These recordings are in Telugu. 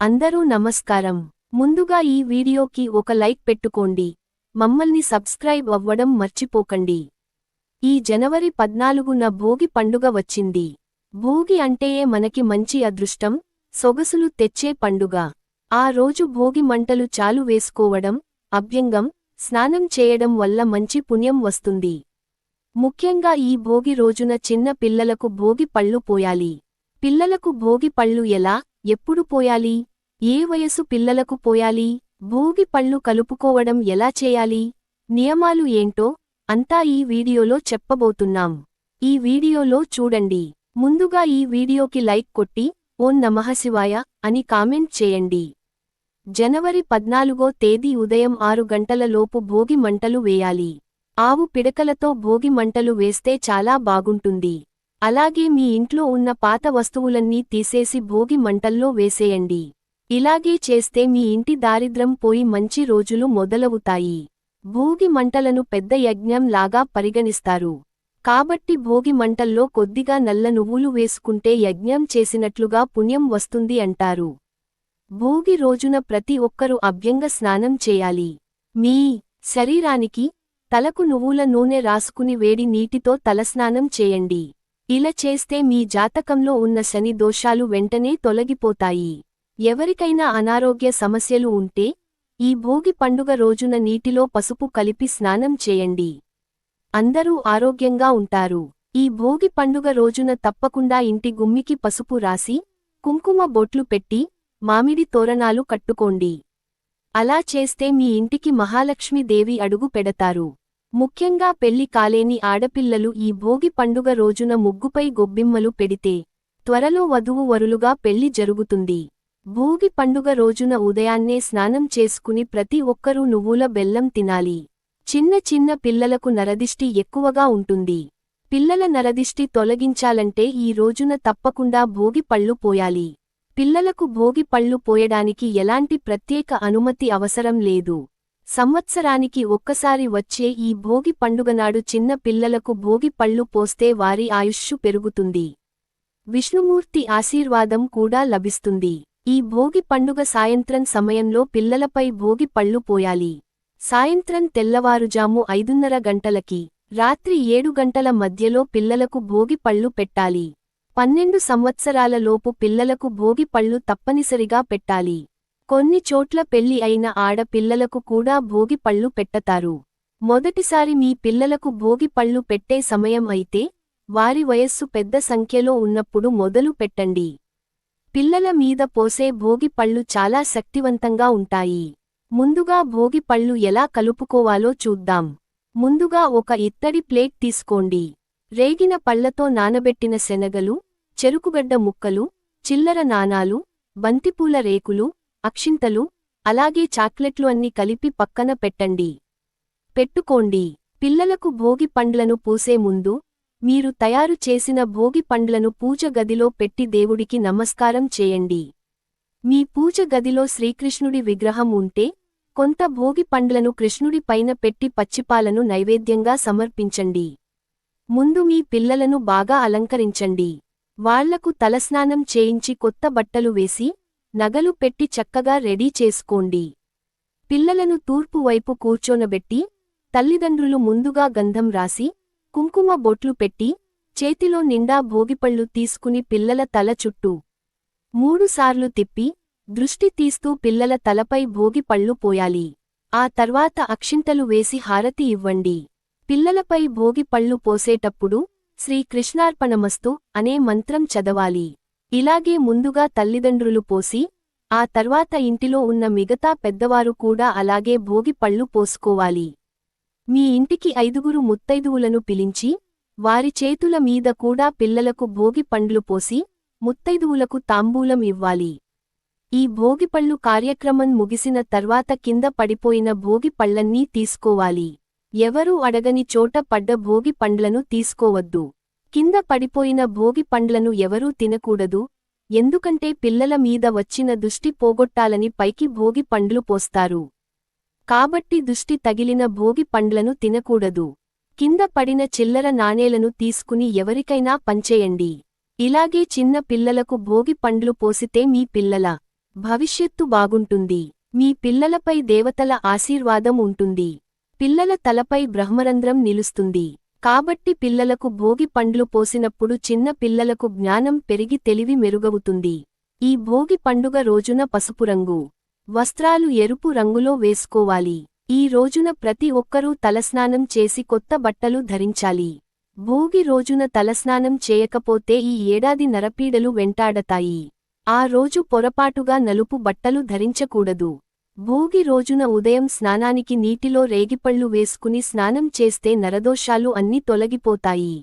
అందరూ నమస్కారం. ముందుగా ఈ వీడియోకి ఒక లైక్ పెట్టుకోండి. మమ్మల్ని సబ్స్క్రైబ్ అవ్వడం మర్చిపోకండి. ఈ జనవరి పద్నాలుగున భోగి పండుగ వచ్చింది. భోగి అంటేయే మనకి మంచి అదృష్టం సొగసులు తెచ్చే పండుగ. ఆ రోజు భోగి మంటలు చాలు వేసుకోవడం అభ్యంగం స్నానం చేయడం వల్ల మంచి పుణ్యం వస్తుంది. ముఖ్యంగా ఈ భోగి రోజున చిన్న పిల్లలకు భోగి పళ్ళు పోయాలి. పిల్లలకు భోగి పళ్ళు ఎలా ఎప్పుడు పోయాలి? ఏ వయసు పిల్లలకు పోయాలి? భోగి పళ్ళు కలుపుకోవడం ఎలా చేయాలి? నియమాలు ఏంటో అంతా ఈ వీడియోలో చెప్పబోతున్నాం. ఈ వీడియోలో చూడండి. ముందుగా ఈ వీడియోకి లైక్ కొట్టి ఓం నమఃశివాయ అని కామెంట్ చేయండి. జనవరి పద్నాలుగో తేదీ ఉదయం ఆరు గంటల లోపు భోగి మంటలు వేయాలి. ఆవు పిడకలతో భోగి మంటలు వేస్తే చాలా బాగుంటుంది. అలాగే మీ ఇంట్లో ఉన్న పాత వస్తువులన్నీ తీసేసి భోగి మంటల్లో వేసేయండి. ఇలాగే చేస్తే మీ ఇంటి దారిద్రం పోయి మంచి రోజులు మొదలవుతాయి. భోగి మంటలను పెద్ద యజ్ఞం లాగా పరిగణిస్తారు. కాబట్టి భోగి మంటల్లో కొద్దిగా నల్ల నువ్వులు వేసుకుంటే యజ్ఞం చేసినట్లుగా పుణ్యం వస్తుంది అంటారు. భోగి రోజున ప్రతి ఒక్కరూ అభ్యంగ స్నానం చేయాలి. మీ శరీరానికి తలకు నువ్వుల నూనె రాసుకుని వేడి నీటితో తలస్నానం చేయండి. ఇలా చేస్తే మీ జాతకంలో ఉన్న శని దోషాలు వెంటనే తొలగిపోతాయి. ఎవరికైనా అనారోగ్య సమస్యలు ఉంటే ఈ భోగి పండుగ రోజున నీటిలో పసుపు కలిపి స్నానం చేయండి. అందరూ ఆరోగ్యంగా ఉంటారు. ఈ భోగి పండుగ రోజున తప్పకుండా ఇంటి గుమ్మికి పసుపు రాసి కుంకుమ బొట్లు పెట్టి మామిడి తోరణాలు కట్టుకోండి. అలా చేస్తే మీ ఇంటికి మహాలక్ష్మీదేవి అడుగు పెడతారు. ముఖ్యంగా పెళ్ళి కాలేని ఆడపిల్లలు ఈ భోగి పండుగ రోజున ముగ్గుపై గొబ్బిమ్మలు పెడితే త్వరలో వధువు వరులుగా పెళ్ళి జరుగుతుంది. భోగి పండుగ రోజున ఉదయాన్నే స్నానం చేసుకుని ప్రతి ఒక్కరూ నువ్వుల బెల్లం తినాలి. చిన్న చిన్న పిల్లలకు నరదిష్టి ఎక్కువగా ఉంటుంది. పిల్లల నరదిష్టి తొలగించాలంటే ఈ రోజున తప్పకుండా భోగి పళ్ళు పోయాలి. పిల్లలకు భోగి పళ్ళు పోయడానికి ఎలాంటి ప్రత్యేక అనుమతి అవసరం లేదు. సంవత్సరానికి ఒక్కసారి వచ్చే ఈ భోగి పండుగనాడు చిన్న పిల్లలకు భోగి పళ్ళు పోస్తే వారి ఆయుష్షు పెరుగుతుంది. విష్ణుమూర్తి ఆశీర్వాదం కూడా లభిస్తుంది. ఈ భోగి పండుగ సాయంత్రం సమయంలో పిల్లలపై భోగి పళ్ళు పోయాలి. సాయంత్రం తెల్లవారుజాము ఐదున్నర గంటలకి రాత్రి ఏడు గంటల మధ్యలో పిల్లలకు భోగి పళ్ళు పెట్టాలి. పన్నెండు సంవత్సరాల లోపు పిల్లలకు భోగి పళ్ళు తప్పనిసరిగా పెట్టాలి. కొన్ని చోట్ల పెళ్ళి అయిన ఆడపిల్లలకు కూడా భోగి పళ్ళు పెట్టతారు. మొదటిసారి మీ పిల్లలకు భోగి పళ్ళు పెట్టే సమయం అయితే వారి వయస్సు పెద్ద సంఖ్యలో ఉన్నప్పుడు మొదలు పెట్టండి. పిల్లల మీద పోసే భోగి పళ్ళు చాలా శక్తివంతంగా ఉంటాయి. ముందుగా భోగి పళ్ళు ఎలా కలుపుకోవాలో చూద్దాం. ముందుగా ఒక ఇత్తడి ప్లేట్ తీసుకోండి. రేగిన పళ్ళతో నానబెట్టిన శనగలు చెరుకుగడ్డ ముక్కలు చిల్లర నాణాలు బంతిపూల రేకులు అక్షింతలు అలాగే చాక్లెట్లు అన్ని కలిపి పక్కన పెట్టండి. పెట్టుకోండి. పిల్లలకు భోగి పండ్లను పూసే ముందు మీరు తయారు చేసిన భోగి పండ్లను పూజ గదిలో పెట్టి దేవుడికి నమస్కారం చేయండి. మీ పూజ గదిలో శ్రీకృష్ణుడి విగ్రహం ఉంటే కొంత భోగి పండ్లను కృష్ణుడి పైన పెట్టి పచ్చిపాలను నైవేద్యంగా సమర్పించండి. ముందు మీ పిల్లలను బాగా అలంకరించండి. వాళ్ళకు తలస్నానం చేయించి కొత్త బట్టలు వేసి నగలు పెట్టి చక్కగా రెడీ చేసుకోండి. పిల్లలను తూర్పు వైపు కూర్చోనబెట్టి తల్లిదండ్రులు ముందుగా గంధం రాసి కుంకుమ బొట్లు పెట్టి చేతిలో నిండా భోగిపళ్ళు తీసుకుని పిల్లల తల చుట్టూ మూడుసార్లు తిప్పి దృష్టి తీస్తూ పిల్లల తలపై భోగిపళ్ళు పోయాలి. ఆ తర్వాత అక్షింతలు వేసి హారతి ఇవ్వండి. పిల్లలపై భోగిపళ్ళు పోసేటప్పుడు శ్రీ కృష్ణార్పణమస్తు అనే మంత్రం చదవాలి. ఇలాగే ముందుగా తల్లిదండ్రులు పోసి ఆ తర్వాత ఇంటిలో ఉన్న మిగతా పెద్దవారు కూడా అలాగే భోగిపళ్ళు పోసుకోవాలి. మీ ఇంటికి ఐదుగురు ముత్తైదువులను పిలించి వారి చేతుల మీద కూడా పిల్లలకు భోగి పండ్లు పోసి ముత్తైదువులకు తాంబూలం ఇవ్వాలి. ఈ భోగిపళ్ళు కార్యక్రమం ముగిసిన తర్వాత కింద పడిపోయిన భోగి పళ్ళన్నీ తీసుకోవాలి. ఎవరూ అడగని చోట పడ్డ భోగి పండ్లను తీసుకోవద్దు. కింద పడిపోయిన భోగి పండ్లను ఎవరూ తినకూడదు. ఎందుకంటే పిల్లల మీద వచ్చిన దుష్టి పోగొట్టాలని పైకి భోగి పండ్లు పోస్తారు. కాబట్టి దుష్టి తగిలిన భోగి పండ్లను తినకూడదు. కింద పడిన చిల్లర నాణేలను తీసుకుని ఎవరికైనా పంచేయండి. ఇలాగే చిన్న పిల్లలకు భోగి పండ్లు పోసితే మీ పిల్లల భవిష్యత్తు బాగుంటుంది. మీ పిల్లలపై దేవతల ఆశీర్వాదం ఉంటుంది. పిల్లల తలపై బ్రహ్మరంధ్రం నిలుస్తుంది. కాబట్టి పిల్లలకు భోగి పండ్లు పోసినప్పుడు చిన్న పిల్లలకు జ్ఞానం పెరిగి తెలివి మెరుగవుతుంది. ఈ భోగి పండుగ రోజున పసుపు రంగు వస్త్రాలు ఎరుపు రంగులో వేసుకోవాలి. ఈ రోజున ప్రతి ఒక్కరూ తలస్నానం చేసి కొత్త బట్టలు ధరించాలి. భోగి రోజున తలస్నానం చేయకపోతే ఈ ఏడాది నరపీడలు వెంటాడతాయి. ఆ రోజు పొరపాటుగా నలుపు బట్టలు ధరించకూడదు. భోగి రోజున ఉదయం స్నానానికి నీటిలో రేగిపళ్ళు వేసుకుని స్నానం చేస్తే నరదోషాలు అన్నీ తొలగిపోతాయి.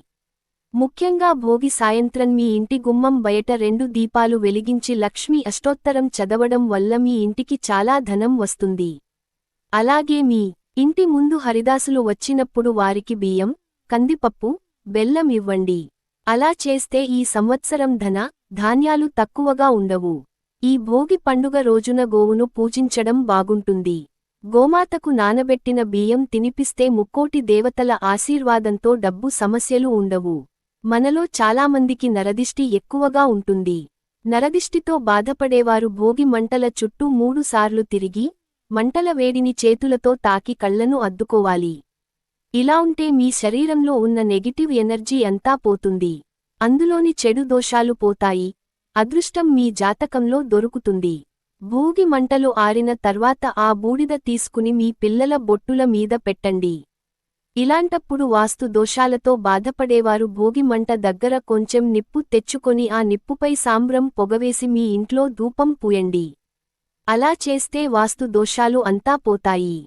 ముఖ్యంగా భోగి సాయంత్రం మీ ఇంటి గుమ్మం బయట రెండు దీపాలు వెలిగించి లక్ష్మీ అష్టోత్తరం చదవడం వల్ల మీ ఇంటికి చాలా ధనం వస్తుంది. అలాగే మీ ఇంటి ముందు హరిదాసులు వచ్చినప్పుడు వారికి బియ్యం కందిపప్పు బెల్లం ఇవ్వండి. అలా చేస్తే ఈ సంవత్సరం ధన ధాన్యాలు తక్కువగా ఉండవు. ఈ భోగి పండుగ రోజున గోవును పూజించడం బాగుంటుంది. గోమాతకు నానబెట్టిన బియ్యం తినిపిస్తే ముక్కోటి దేవతల ఆశీర్వాదంతో డబ్బు సమస్యలు ఉండవు. మనలో చాలామందికి నరదిష్టి ఎక్కువగా ఉంటుంది. నరదిష్టితో బాధపడేవారు భోగి మంటల చుట్టూ మూడుసార్లు తిరిగి మంటల వేడిని చేతులతో తాకి కళ్ళను అద్దుకోవాలి. ఇలా ఉంటే మీ శరీరంలో ఉన్న నెగిటివ్ ఎనర్జీ అంతా పోతుంది. అందులోని చెడు దోషాలు పోతాయి. అదృష్టం మీ జాతకంలో దొరుకుతుంది. భూగి మంటలు ఆరిన తర్వాత ఆ బూడిద తీసుకుని మీ పిల్లల బొట్టుల మీద పెట్టండి. ఇలాంటప్పుడు వాస్తు దోషాలతో బాధపడేవారు భోగి మంట దగ్గర కొంచెం నిప్పు తెచ్చుకొని ఆ నిప్పుపై సాంబ్రం పొగవేసి మీ ఇంట్లో ధూపం పూయండి. అలా చేస్తే వాస్తు దోషాలు అంతా పోతాయి.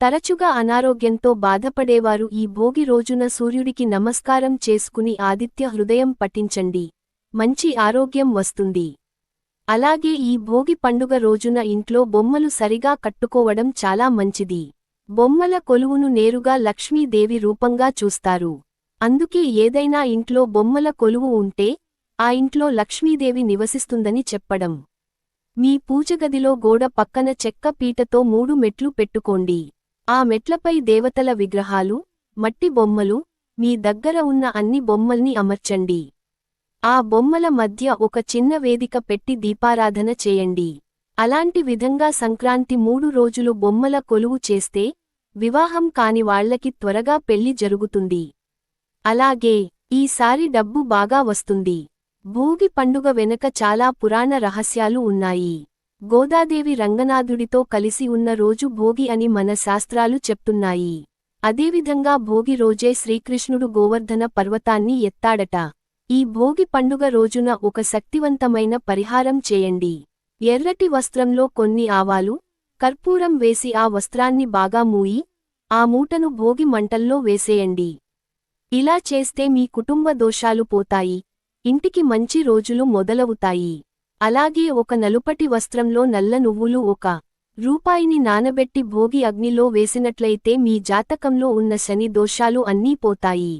తరచుగా అనారోగ్యంతో బాధపడేవారు ఈ భోగి రోజున సూర్యుడికి నమస్కారం చేసుకుని ఆదిత్య హృదయం పఠించండి. మంచి ఆరోగ్యం వస్తుంది. అలాగే ఈ భోగి పండుగ రోజున ఇంట్లో బొమ్మలు సరిగా కట్టుకోవడం చాలా మంచిది. బొమ్మల కొలువును నేరుగా లక్ష్మీదేవి రూపంగా చూస్తారు. అందుకే ఏదైనా ఇంట్లో బొమ్మల కొలువు ఉంటే ఆ ఇంట్లో లక్ష్మీదేవి నివసిస్తుందని చెప్పడం. మీ పూజగదిలో గోడ పక్కన చెక్క పీటతో మూడు మెట్లు పెట్టుకోండి. ఆ మెట్లపై దేవతల విగ్రహాలు మట్టి బొమ్మలు మీ దగ్గర ఉన్న అన్ని బొమ్మల్ని అమర్చండి. ఆ బొమ్మల మధ్య ఒక చిన్న వేదిక పెట్టి దీపారాధన చేయండి. అలాంటి విధంగా సంక్రాంతి మూడు రోజులు బొమ్మల కొలువు చేస్తే వివాహం కాని వాళ్ళకి త్వరగా పెళ్ళి జరుగుతుంది. అలాగే ఈసారి డబ్బు బాగా వస్తుంది. భోగి పండుగ వెనక చాలా పురాణ రహస్యాలు ఉన్నాయి. గోదాదేవి రంగనాథుడితో కలిసి ఉన్న రోజు భోగి అని మన శాస్త్రాలు చెప్తున్నాయి. అదేవిధంగా భోగి రోజే శ్రీకృష్ణుడు గోవర్ధన పర్వతాన్ని ఎత్తాడట. ఈ భోగి పండుగ రోజున ఒక శక్తివంతమైన పరిహారం చేయండి. ఎర్రటి వస్త్రంలో కొన్ని ఆవాలు కర్పూరం వేసి ఆ వస్త్రాన్ని బాగా మూయి ఆ మూటను భోగి మంటల్లో వేసేయండి. ఇలా చేస్తే మీ కుటుంబ దోషాలు పోతాయి ఇంటికి మంచి రోజులు మొదలవుతాయి. అలాగే ఒక నలుపటి వస్త్రంలో నల్ల నువ్వులు ఒక రూపాయిని నానబెట్టి భోగి అగ్నిలో వేసినట్లయితే మీ జాతకంలో ఉన్న శని దోషాలు అన్నీ పోతాయి.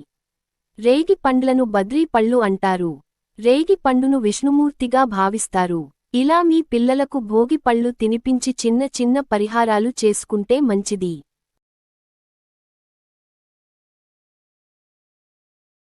రేగి పండ్లను బద్రీ పళ్ళు అంటారు. రేగి పండును విష్ణుమూర్తిగా భావిస్తారు. ఇలా మీ పిల్లలకు భోగి పళ్ళు తినిపించి చిన్న చిన్న పరిహారాలు చేసుకుంటే మంచిది.